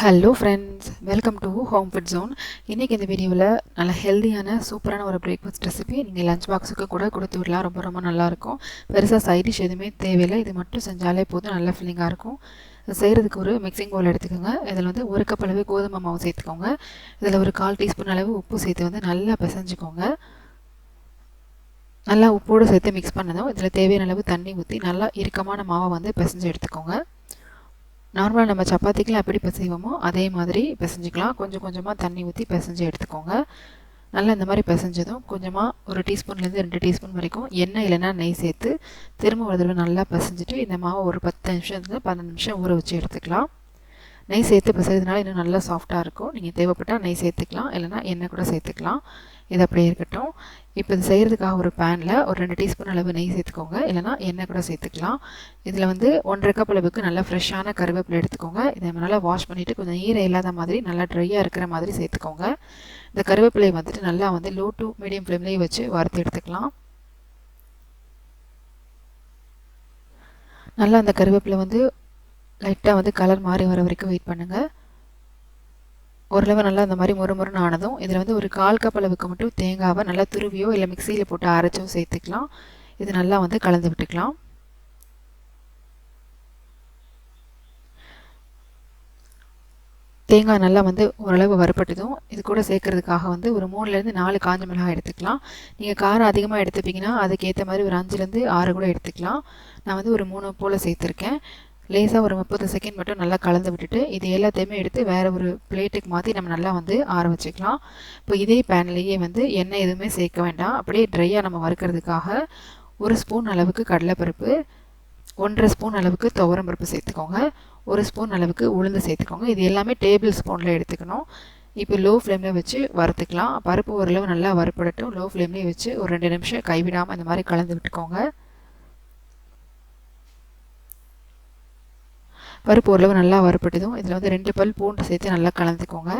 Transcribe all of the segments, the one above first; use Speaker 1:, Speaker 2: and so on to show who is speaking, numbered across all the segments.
Speaker 1: Hello friends welcome to home food zone இன்றைக்கி இந்த வீடியோவில் நல்ல ஹெல்தியான சூப்பரான ஒரு பிரேக்ஃபாஸ்ட் ரெசிபி நீங்கள் லஞ்ச் பாக்ஸுக்கு கூட கொடுத்து விடலாம். ரொம்ப ரொம்ப நல்லாயிருக்கும். பெருசாக சைட் டிஷ் எதுவுமே தேவையில்லை. இது மட்டும் செஞ்சாலே போதும். நல்ல ஃபீலிங்காக இருக்கும். செய்கிறதுக்கு ஒரு மிக்சிங் பவுல் எடுத்துக்கோங்க. இதில் வந்து ஒரு கப் அளவு கோதுமை மாவு சேர்த்துக்கோங்க. இதில் ஒரு கால் டீஸ்பூன் அளவு உப்பு சேர்த்து வந்து நல்லா பிசைஞ்சுக்கோங்க. நல்லா உப்போடு சேர்த்து மிக்ஸ் பண்ணதும் இதில் தேவையான அளவு தண்ணி ஊற்றி நல்லா இறுக்கமான மாவை வந்து பிசைஞ்சு எடுத்துக்கோங்க. நார்மலாக நம்ம சப்பாத்திக்கெலாம் எப்படி பிசைவோமோ அதே மாதிரி பிசைஞ்சிக்கலாம். கொஞ்சம் கொஞ்சமாக தண்ணி ஊற்றி பிசைஞ்சு எடுத்துக்கோங்க. நல்லா இந்த மாதிரி பிசைஞ்சதும் கொஞ்சமாக ஒரு டீஸ்பூன்லேருந்து ரெண்டு டீஸ்பூன் வரைக்கும் எண்ணெய் இல்லைன்னா நெய் சேர்த்து திரும்ப ஒரு தடவை நல்லா பிசைஞ்சிட்டு இந்த மாவை ஒரு பத்து நிமிஷத்துலேருந்து பன்னெண்டு நிமிஷம் ஊற வச்சு எடுத்துக்கலாம். நெய் சேர்த்து பிசைறதுனால இன்னும் நல்லா சாஃப்டாக இருக்கும். நீங்கள் தேவைப்பட்டால் நெய் சேர்த்துக்கலாம். இல்லைனா எண்ணெய் கூட சேர்த்துக்கலாம். இது அப்படியே இருக்கட்டும். இப்போ இது செய்கிறதுக்காக ஒரு பேனில் ஒரு ரெண்டு டீஸ்பூன் அளவு நெய் சேர்த்துக்கோங்க. இல்லைனா எண்ணெய் கூட சேர்த்துக்கலாம். இதில் வந்து ஒன்றரை கப் அளவுக்கு நல்லா ஃப்ரெஷ்ஷான கருவேப்பிலை எடுத்துக்கோங்க. இதை நல்லா வாஷ் பண்ணிவிட்டு கொஞ்சம் ஈரம் இல்லாத மாதிரி நல்லா ட்ரையாக இருக்கிற மாதிரி சேர்த்துக்கோங்க. இந்த கருவேப்பிலையை வந்துட்டு நல்லா வந்து லோ டு மீடியம் ஃப்ளேம்லேயே வச்சு வறுத்து எடுத்துக்கலாம். நல்லா அந்த கருவேப்பிலை வந்து லைட்டாக வந்து கலர் மாறி வர வரைக்கும் வெயிட் பண்ணுங்கள் ஓரளவு நல்லா அந்த மாதிரி மொறு மொறுன்னு ஆனதும் இதில் வந்து ஒரு கால் கப் அளவுக்கு மட்டும் தேங்காவை நல்லா துருவியோ இல்லை மிக்சியில் போட்டு அரைச்சோ சேர்த்துக்கலாம். இது நல்லா வந்து கலந்து விட்டுக்கலாம். தேங்காய் நல்லா வந்து ஓரளவு வறுப்பட்டதும் இது கூட சேர்க்கறதுக்காக வந்து ஒரு மூணுலேருந்து நாலு காஞ்ச மிளகாய் எடுத்துக்கலாம். நீங்கள் காரம் அதிகமாக எடுத்துப்பீங்கன்னா அதுக்கேற்ற மாதிரி ஒரு அஞ்சுலேருந்து ஆறு கூட எடுத்துக்கலாம். நான் வந்து ஒரு மூணு போல் சேர்த்துருக்கேன். லேசாக ஒரு முப்பது செகண்ட் மட்டும் நல்லா கலந்து விட்டுட்டு இது எல்லாத்தையுமே எடுத்து வேறு ஒரு பிளேட்டுக்கு மாற்றி நம்ம நல்லா வந்து ஆற வச்சுக்கலாம். இப்போ இதே பேன்லேயே வந்து எண்ணெய் எதுவுமே சேர்க்க வேண்டாம். அப்படியே ட்ரையாக நம்ம வறுக்கிறதுக்காக ஒரு ஸ்பூன் அளவுக்கு கடலைப்பருப்பு ஒன்றரை ஸ்பூன் அளவுக்கு துவரம் பருப்பு சேர்த்துக்கோங்க. ஒரு ஸ்பூன் அளவுக்கு உளுந்து சேர்த்துக்கோங்க. இது எல்லாமே டேபிள் ஸ்பூனில் எடுத்துக்கணும். இப்போ லோ ஃப்ளேமில் வச்சு வறுத்துக்கலாம். பருப்பு ஓரளவு நல்லா வறுப்படட்டும். லோ ஃப்ளேம்லேயே வச்சு ஒரு ரெண்டு நிமிஷம் கைவிடாமல் இந்த மாதிரி கலந்து விட்டுக்கோங்க. பருப்பு ஓரளவு நல்லா வறுப்பட்டதும் இதில் வந்து ரெண்டு பல் பூண்டு சேர்த்து நல்லா கலந்துக்கோங்க.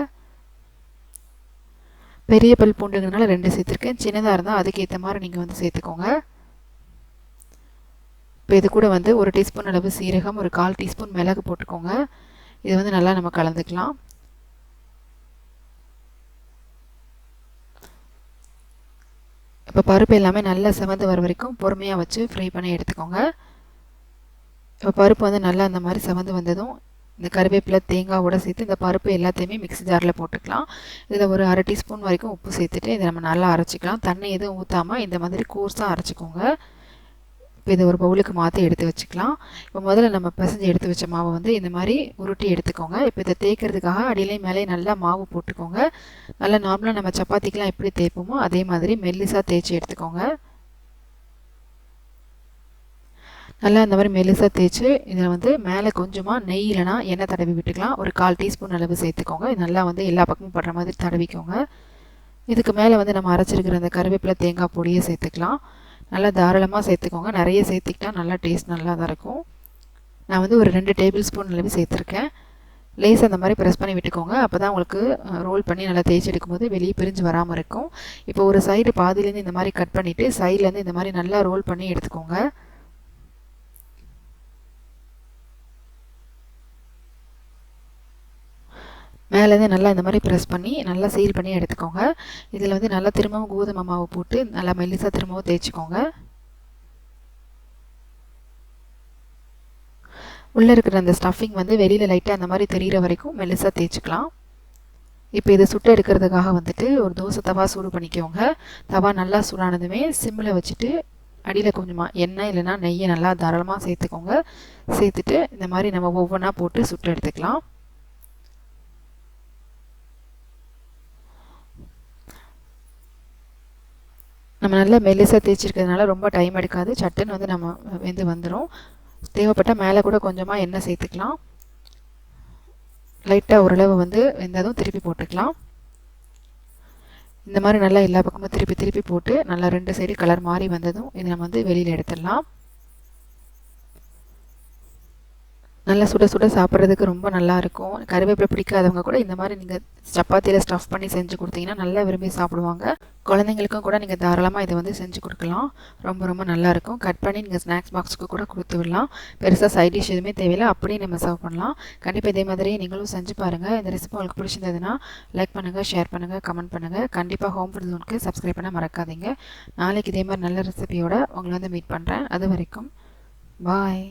Speaker 1: பெரிய பல் பூண்டுங்கிறதுனால ரெண்டு சேர்த்துருக்கேன். சின்னதாக இருந்தால் அதுக்கேற்ற மாதிரி நீங்கள் வந்து சேர்த்துக்கோங்க. இப்போ இது கூட வந்து ஒரு டீஸ்பூன் அளவு சீரகம் ஒரு கால் டீஸ்பூன் மிளகு போட்டுக்கோங்க. இது வந்து நல்லா நம்ம கலந்துக்கலாம். இப்போ பருப்பு எல்லாமே நல்லா செவந்து வர வரைக்கும் பொறுமையாக வச்சு ஃப்ரை பண்ணி எடுத்துக்கோங்க. இப்போ பருப்பு வந்து நல்லா அந்த மாதிரி செவந்து வந்ததும் இந்த கருவேப்பிலை தேங்காவோட சேர்த்து இந்த பருப்பு எல்லாத்தையுமே மிக்ஸி ஜாரில் போட்டுக்கலாம். இதில் ஒரு அரை டீஸ்பூன் வரைக்கும் உப்பு சேர்த்துட்டு இதை நம்ம நல்லா அரைச்சிக்கலாம். தண்ணி எதுவும் ஊற்றாமல் இந்த மாதிரி கோர்ஸாக அரைச்சிக்கோங்க. இப்போ இதை ஒரு பவுலுக்கு மாற்றி எடுத்து வச்சுக்கலாம். இப்போ முதல்ல நம்ம பிசைஞ்சு எடுத்து வச்ச மாவை வந்து இந்த மாதிரி உருட்டி எடுத்துக்கோங்க. இப்போ இதை தேய்க்கிறதுக்காக அடியிலையும் மேலேயும் நல்லா மாவு போட்டுக்கோங்க. நல்லா நார்மலாக நம்ம சப்பாத்திக்கெலாம் எப்படி தேய்ப்போமோ அதே மாதிரி மெல்லிசாக தேய்ச்சி எடுத்துக்கோங்க. நல்லா இந்த மாதிரி மெலிசாக தேய்ச்சி இதில் வந்து மேலே கொஞ்சமாக நெய் இல்லைனா எண்ணெய் தடவி விட்டுக்கலாம். ஒரு கால் டீஸ்பூன் அளவு சேர்த்துக்கோங்க. இது நல்லா வந்து எல்லா பக்கமும் படுற மாதிரி தடவிக்கோங்க. இதுக்கு மேலே வந்து நம்ம அரைச்சிருக்கிற அந்த கருவேப்பிலை தேங்காய் பொடியை சேர்த்துக்கலாம். நல்லா தாராளமாக சேர்த்துக்கோங்க. நிறைய சேர்த்துக்கிட்டா நல்லா டேஸ்ட் நல்லா தான் இருக்கும். நான் வந்து ஒரு ரெண்டு டேபிள் ஸ்பூன் அளவு சேர்த்துருக்கேன். லேஸ் அந்த மாதிரி ப்ரெஸ் பண்ணி விட்டுக்கோங்க. அப்போ தான் உங்களுக்கு ரோல் பண்ணி நல்லா தேய்ச்சி எடுக்கும்போது வெளியே பிரிஞ்சு வராமல் இருக்கும். இப்போ ஒரு சைடு பாதிலேருந்து இந்த மாதிரி கட் பண்ணிவிட்டு சைட்லேருந்து இந்த மாதிரி நல்லா ரோல் பண்ணி எடுத்துக்கோங்க. மேலேருந்து நல்லா இந்த மாதிரி ப்ரெஸ் பண்ணி நல்லா சீல் பண்ணி எடுத்துக்கோங்க. இதில் வந்து நல்லா திரும்பவும் கோதுமை மாவு போட்டு நல்லா மெல்லிசாக திரும்பவும் தேய்ச்சிக்கோங்க. உள்ளே இருக்கிற அந்த ஸ்டஃபிங் வந்து வெளியில் லைட்டாக அந்த மாதிரி தெரிகிற வரைக்கும் மெல்லிசாக தேய்ச்சிக்கலாம். இப்போ இதை சுட்டு எடுக்கிறதுக்காக வந்துட்டு ஒரு தோசை தவா சூடு பண்ணிக்கோங்க. தவா நல்லா சூடானதுமே சிம்மில் வச்சுட்டு அடியில் கொஞ்சமாக எண்ணெய் இல்லைனா நெய்யை நல்லா தாராளமாக சேர்த்துக்கோங்க. சேர்த்துட்டு இந்த மாதிரி நம்ம ஒவ்வொன்றா போட்டு சுட்டு எடுத்துக்கலாம். நம்ம நல்லா மெல்லிசாக தேய்ச்சிருக்கிறதுனால ரொம்ப டைம் எடுக்காது. சட்டுன்னு வந்து நம்ம வெந்து வந்துடும் தேவைப்பட்டால் மேலே கூட கொஞ்சமாக எண்ணெய் சேர்த்துக்கலாம். லைட்டாக ஓரளவு வந்து வெந்ததும் திருப்பி போட்டுக்கலாம். இந்த மாதிரி நல்லா எல்லா பக்கமும் திருப்பி திருப்பி போட்டு நல்லா ரெண்டு சைடு கலர் மாறி வந்ததும் இதை நம்ம வந்து வெளியில் எடுத்துடலாம். நல்லா சுட சுட சாப்பிட்றதுக்கு ரொம்ப நல்லா இருக்கும். கருவேப்பிலை பிடிக்காதவங்க கூட இந்த மாதிரி நீங்கள் சப்பாத்தியில் ஸ்டஃப் பண்ணி செஞ்சு கொடுத்தீங்கன்னா நல்லா விரும்பி சாப்பிடுவாங்க. குழந்தைங்களுக்கும் கூட நீங்கள் தாராளமாக இதை வந்து செஞ்சு கொடுக்கலாம். ரொம்ப ரொம்ப நல்லாயிருக்கும் கட் பண்ணி நீங்கள் ஸ்நாக்ஸ் பாக்ஸுக்கு கூட கொடுத்து விடலாம். பெருசாக சைட் டிஷ் எதுவுமே தேவையில்லை. அப்படியே நம்ம சர்வ் பண்ணலாம். கண்டிப்பாக இதே மாதிரி நீங்களும் செஞ்சு பாருங்கள் இந்த ரெசிபி உங்களுக்கு பிடிச்சிருந்ததுன்னா லைக் பண்ணுங்கள் ஷேர் பண்ணுங்கள் கமெண்ட் பண்ணுங்கள் கண்டிப்பாக ஹோம் ஃபுட் ஜோனுக்கு சப்ஸ்கிரைப் பண்ண மறக்காதீங்க. நாளைக்கு இதே மாதிரி நல்ல ரெசிபியோட உங்களை வந்து மீட் பண்ணுறேன் அது வரைக்கும் பாய்